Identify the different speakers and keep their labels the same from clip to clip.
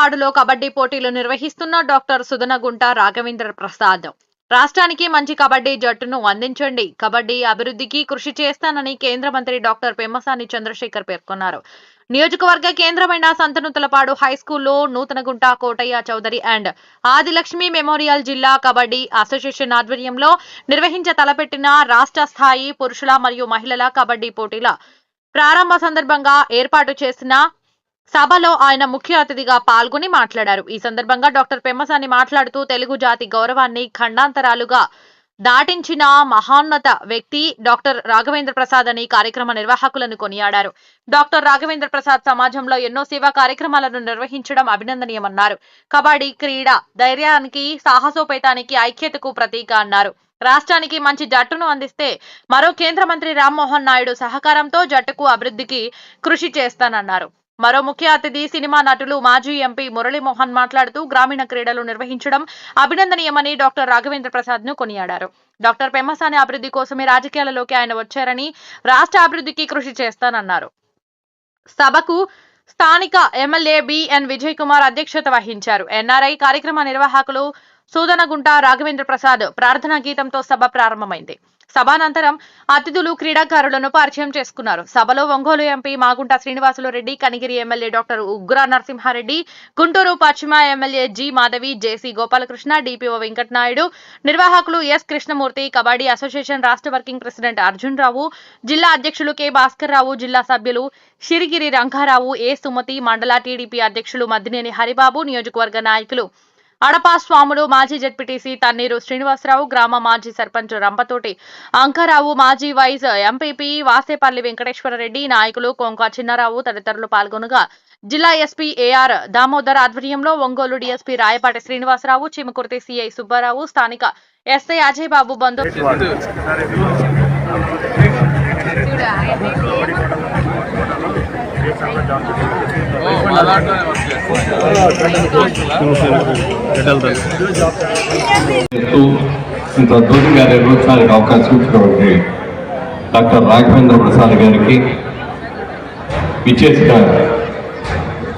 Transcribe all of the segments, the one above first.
Speaker 1: పాడులో కబడ్డీ పోటీలు నిర్వహిస్తున్న డాక్టర్ సుధనగుంట రాఘవేంద్ర ప్రసాద్. రాష్ట్రానికి మంచి కబడ్డీ జట్టును అందించండి. కబడ్డీ అభివృద్ధికి కృషి చేస్తానని కేంద్ర మంత్రి డాక్టర్ పెమ్మసాని చంద్రశేఖర్ పేర్కొన్నారు. నియోజకవర్గ కేంద్రమైన సంతనుతలపాడు హై స్కూల్లో నూతనగుంట కోటయ్య చౌదరి అండ్ ఆదిలక్ష్మి మెమోరియల్ జిల్లా కబడ్డీ అసోసియేషన్ ఆధ్వర్యంలో నిర్వహించ తలపెట్టిన రాష్ట్ర స్థాయి పురుషుల మరియు మహిళల కబడ్డీ పోటీల ప్రారంభ సందర్భంగా ఏర్పాటు చేసిన సభలో ఆయన ముఖ్య అతిథిగా పాల్గొని మాట్లాడారు. ఈ సందర్భంగా డాక్టర్ పెమ్మసాని మాట్లాడుతూ తెలుగు జాతి గౌరవాన్ని ఖండాంతరాలుగా దాటించిన మహోన్నత వ్యక్తి డాక్టర్ రాఘవేంద్ర ప్రసాద్ అని కార్యక్రమ నిర్వాహకులను కొనియాడారు. డాక్టర్ రాఘవేంద్ర ప్రసాద్ సమాజంలో ఎన్నో సేవా కార్యక్రమాలను నిర్వహించడం అభినందనీయమన్నారు. కబడ్డీ క్రీడ ధైర్యానికి సాహసోపేతానికి ఐక్యతకు ప్రతీక అన్నారు. రాష్ట్రానికి మంచి జట్టును అందిస్తే మరో కేంద్ర మంత్రి రామ్మోహన్ నాయుడు సహకారంతో జట్టుకు అభివృద్ధికి కృషి చేస్తానన్నారు. మరో ముఖ్య అతిథి సినిమా నటులు మాజీ ఎంపీ మురళీమోహన్ మాట్లాడుతూ గ్రామీణ క్రీడలు నిర్వహించడం అభినందనీయమని డాక్టర్ రాఘవేంద్ర ప్రసాద్ను కొనియాడారు. డాక్టర్ పెమ్మసాని అభివృద్ధి కోసమే రాజకీయాలలోకి ఆయన వచ్చారని రాష్ట్ర అభివృద్ధికి కృషి చేస్తానన్నారు. సభకు స్థానిక ఎమ్మెల్యే బిఎన్ విజయ్ కుమార్ అధ్యక్షత వహించారు. ఎన్ఆర్ఐ కార్యక్రమ నిర్వాహకులు సూదనగుంట రాఘవేంద్ర ప్రసాద్ ప్రార్థనా గీతంతో సభ ప్రారంభమైంది. సభానంతరం అతిథులు క్రీడాకారులను పరిచయం చేసుకున్నారు. సభలో Ongole MP Magunta Srinivasulu Reddy Kanigiri MLA doctor Ugra Narasimha Reddy Guntur పశ్చిమ MLA G Madhavi JC Gopalakrishna DPO Venkatanaidu నిర్వాహకులు ఎస్ కృష్ణమూర్తి కబడ్డీ అసోసియేషన్ రాష్ట్ర వర్కింగ్ ప్రెసిడెంట్ అర్జున్ రావు జిల్లా అధ్యక్షులు కె భాస్కర్ రావు జిల్లా సభ్యులు షిరిగిరి రంగారావు ఏ సుమతి మండల టీడీపీ అధ్యక్షులు మద్దినేని హరిబాబు నియోజకవర్గ నాయకులు అడపా స్వాములు మాజీ జడ్పీటీసీ తన్నీరు శ్రీనివాసరావు గ్రామ మాజీ సర్పంచ్ రంపతోటి అంకారావు మాజీ వైస్ ఎంపీపీ వాసేపల్లి వెంకటేశ్వరరెడ్డి నాయకులు కొంక చిన్నారావు తదితరులు పాల్గొనగా జిల్లా ఎస్పీ ఏఆర్ దామోదర్ ఆధ్వర్యంలో ఒంగోలు డీఎస్పీ రాయపాటి శ్రీనివాసరావు చిమకుర్తి సిఐ సుబ్బారావు స్థానిక ఎస్ఐ అజయ్ బాబు బంధు
Speaker 2: ఇంత అద్భుతంగా నిర్వహించడానికి అవకాశం ఇచ్చినటువంటి డాక్టర్ రాఘవేంద్ర ప్రసాద్ గారికి విచ్చేసిన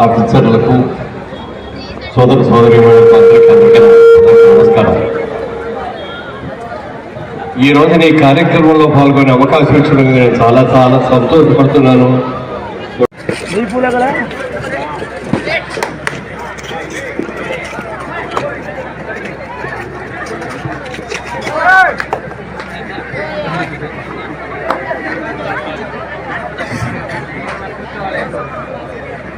Speaker 2: ఆఫీసర్లకు సోదర సోదరి నమస్కారం. ఈ రోజున ఈ కార్యక్రమంలో పాల్గొనే అవకాశం ఇచ్చినందుకు నేను చాలా చాలా సంతోషపడుతున్నాను.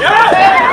Speaker 3: Yeah!